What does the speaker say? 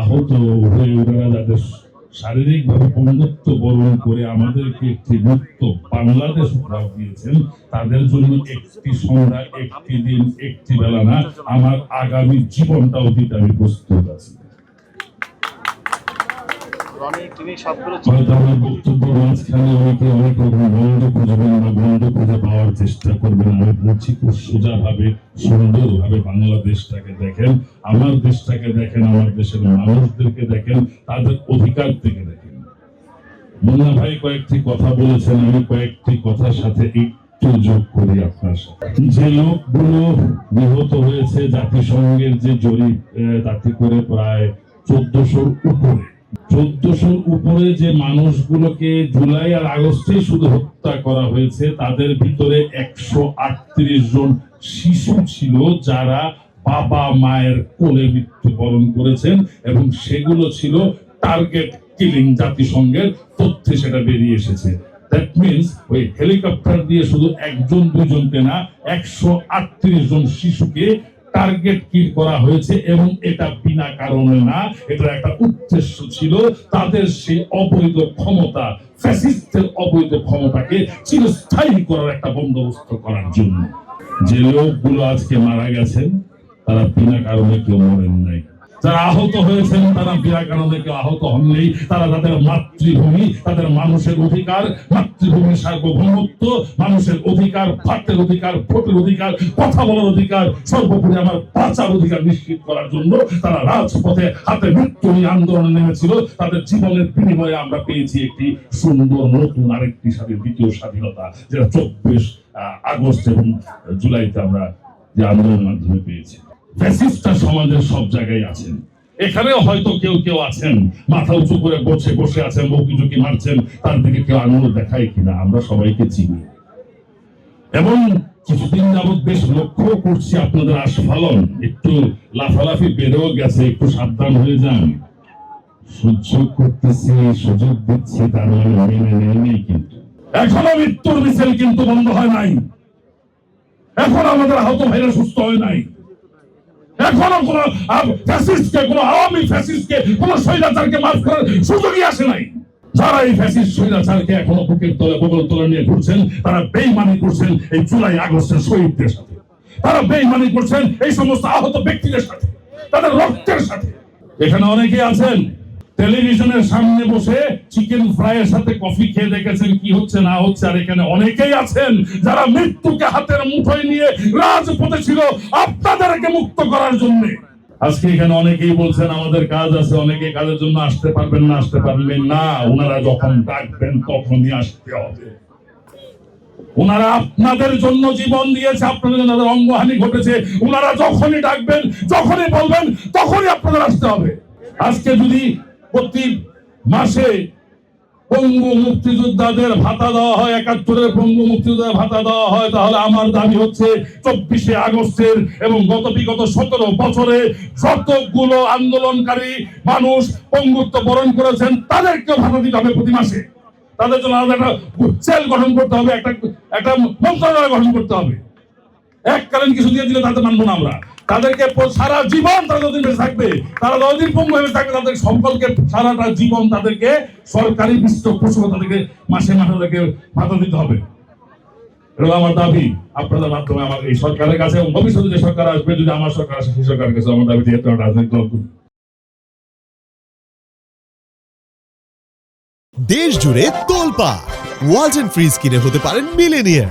আহত হয়ে ওনারা যাদের শারীরিকভাবে পঙ্গুত্ব বরণ করে আমাদেরকে একটি মুক্ত বাংলাদেশ উপহার দিয়েছেন, তাদের জন্য একটি সন্ধ্যা, একটি দিন, একটি বেলা না, আমার আগামী জীবনটাও দিতে আমি প্রস্তুত আছি। হয়তো আমার বক্তব্য মাঝখানে অনেকে অনেক রকম গন্ধ খুঁজবেন বা গন্ধ খুঁজে পাওয়ার চেষ্টা করবেন আমি খুব সোজা ভাবে বাংলাদেশটাকে দেখেন আমার দেশটাকে দেখেন আমার দেশের মানুষদেরকে দেখেন তাদের অধিকার থেকে দেখেন। মুন্না ভাই কয়েকটি কথা বলেছেন আমি কয়েকটি কথার সাথে একটু যোগ করি আপনার সাথে। যে লোকগুলো নিহত হয়েছে জাতিসংঘের যে জরিপ তাতে করে প্রায় চোদ্দশোর উপরে। চোদ্দশোর উপরে যে মানুষগুলোকে জুলাই আর আগস্টে শুধু হত্যা করা হয়েছে, তাদের ভিতরে একশো আটত্রিশ জন শিশু ছিল যারা বাবা মায়ের কোলে মৃত্যুবরণ করেছেন এবং সেগুলো ছিল টার্গেট কিলিং জাতিসংঘের তথ্যে সেটা বেরিয়ে এসেছে। দ্যাট মিনস ওই হেলিকপ্টার দিয়ে শুধু একজন, দুজনকে না, একশো আটত্রিশ জন শিশুকে টার্গেট কিল করা হয়েছে এবং এটা বিনা কারণে না, এটা একটা উদ্দেশ্য ছিল তাদের সেই অবৈধ ক্ষমতা ফ্যাসিস্টের অবৈধ ক্ষমতাকে চিরস্থায়ী করার একটা বন্দোবস্ত করার জন্য। যে লোকগুলো আজকে মারা গেছেন, তারা বিনা কারণে কেউ মরেন নাই। যারা আহত হয়েছেন, তারা বিনা কারণে কেউ আহত হন হননি। তারা তাদের মাতৃভূমি, তাদের মানুষের অধিকার মাতৃভূমির সার্বভৌমত্ব, মানুষের অধিকার ভাতের অধিকার, ভোটের অধিকার, কথা বলার অধিকার, সর্বোপরি আমার বাঁচার অধিকার নিশ্চিত করার জন্য তারা রাজপথে হাতে মৃত্যু নিয়ে আন্দোলনে নেমেছিল। তাদের জীবনের বিনিময়ে আমরা পেয়েছি একটি সুন্দর নতুন আরেকটি স্বাধীন, দ্বিতীয় স্বাধীনতা, যেটা চব্বিশ আগস্ট এবং জুলাইতে আমরা যে আন্দোলনের মাধ্যমে পেয়েছি। ফ্যাসিস্টটা সমাজের সব জায়গায় আছেন। এখানেও হয়তো কেউ কেউ আছেন, মাথা উঁচু করে বসে বসে আছেন বকি ঝুঁকি মারছেন, তার দিকে কেউ আঙুল দেখায় কিনা, আমরা সবাইকে চিনি। এবং কিছুদিন যাবৎ বেশ লক্ষ্য করছি আপনাদের আস্ফালন, একটু লাফালাফি বেড়েও গেছে, একটু সাবধান হয়ে যান। সহ্য করতেছি, সুযোগ দিচ্ছি তার মানে নেই কিন্তু। এখনও মৃত্যুর মিছিল কিন্তু বন্ধ হয় নাই। এখন আমাদের আহত ভাইরা সুস্থ হয় নাই। এখনও কোন ফ্যাসিস্টকে, কোন আওয়ামী ফ্যাসিস্টকে, কোন স্বৈরাচারকে মাফ করার সুযোগই আসে নাই। যারা এই ফ্যাসিস্ট স্বৈরাচারকে এখনও বুকের তলে বগল তলে নিয়ে ঘুরছেন, তারা বেইমানি করছেন এই জুলাই আগস্টের শহীদদের সাথে। তারা বেইমানি করছেন এই সমস্ত আহত ব্যক্তিদের সাথে, তাদের রক্তের সাথে। এখানে অনেকে আছেন টেলিভিশনের সামনে বসে চিকেন ফ্রাইয়ের সাথে কফি খেয়ে দেখেছেন কি হচ্ছে, না হচ্ছে, আর এখানে অনেকেই আছেন যারা মৃত্যুকে হাতের মুঠোয় নিয়ে রাজপথে ছিল আপনাদেরকে মুক্ত করার জন্য। আজকে এখানে অনেকেই বলছেন, আমাদের কাজ আছে, অনেকে কাজের জন্য আসতে পারবেন না, আসতে পারবেন না। ওনারা যখন ডাকবেন, তখনই আসতে হবে। ওনারা আপনাদের জন্য জীবন দিয়েছে, আপনাদের জন্য তাদের অঙ্গহানি ঘটেছে। ওনারা যখনই ডাকবেন, যখনই বলবেন, তখনই আপনাদের আসতে হবে। আজকে যদি প্রতি মাসে পঙ্গু মুক্তিযোদ্ধাদের ভাতা দেওয়া হয়, একাত্তরের পঙ্গু মুক্তিযোদ্ধাদের ভাতা দেওয়া হয়। তাহলে আমার দাবি হচ্ছে চব্বিশে আগস্টের এবং গত বিগত সতেরো বছরে যতগুলো আন্দোলনকারী মানুষ পঙ্গুত্ব বরণ করেছেন, তাদেরকেও ভাতা দিতে হবে প্রতি মাসে। তাদের জন্য আলাদা একটা সেল গঠন করতে হবে, একটা একটা মন্ত্রণালয় গঠন করতে হবে। এককালীন কিছু দিয়ে দিলে তাতে মানবো না আমরা। তাদেরকে সারা জীবন তারা বেঁচে থাকবে, তারা যতদিন পঙ্গু হয়ে থাকবে, তাদের সকলকে সারাটা জীবন তাদেরকে সরকারি পৃষ্ঠপোষক তাদেরকে মাসে মাসে তাদেরকে ভাতা দিতে হবে। এটা আমার দাবি। আপনাদের মাধ্যমে আমার এই সরকারের কাছে ভবিষ্যতে যে সরকার আসবে, যদি আমার সরকার আসে, সেই সরকারের কাছে আমার দাবি যেহেতু রাজনৈতিক দেশ জুড়ে তোলপা ওয়ালটন ফ্রিজ কিনে হতে পারেন মিলেনিয়ার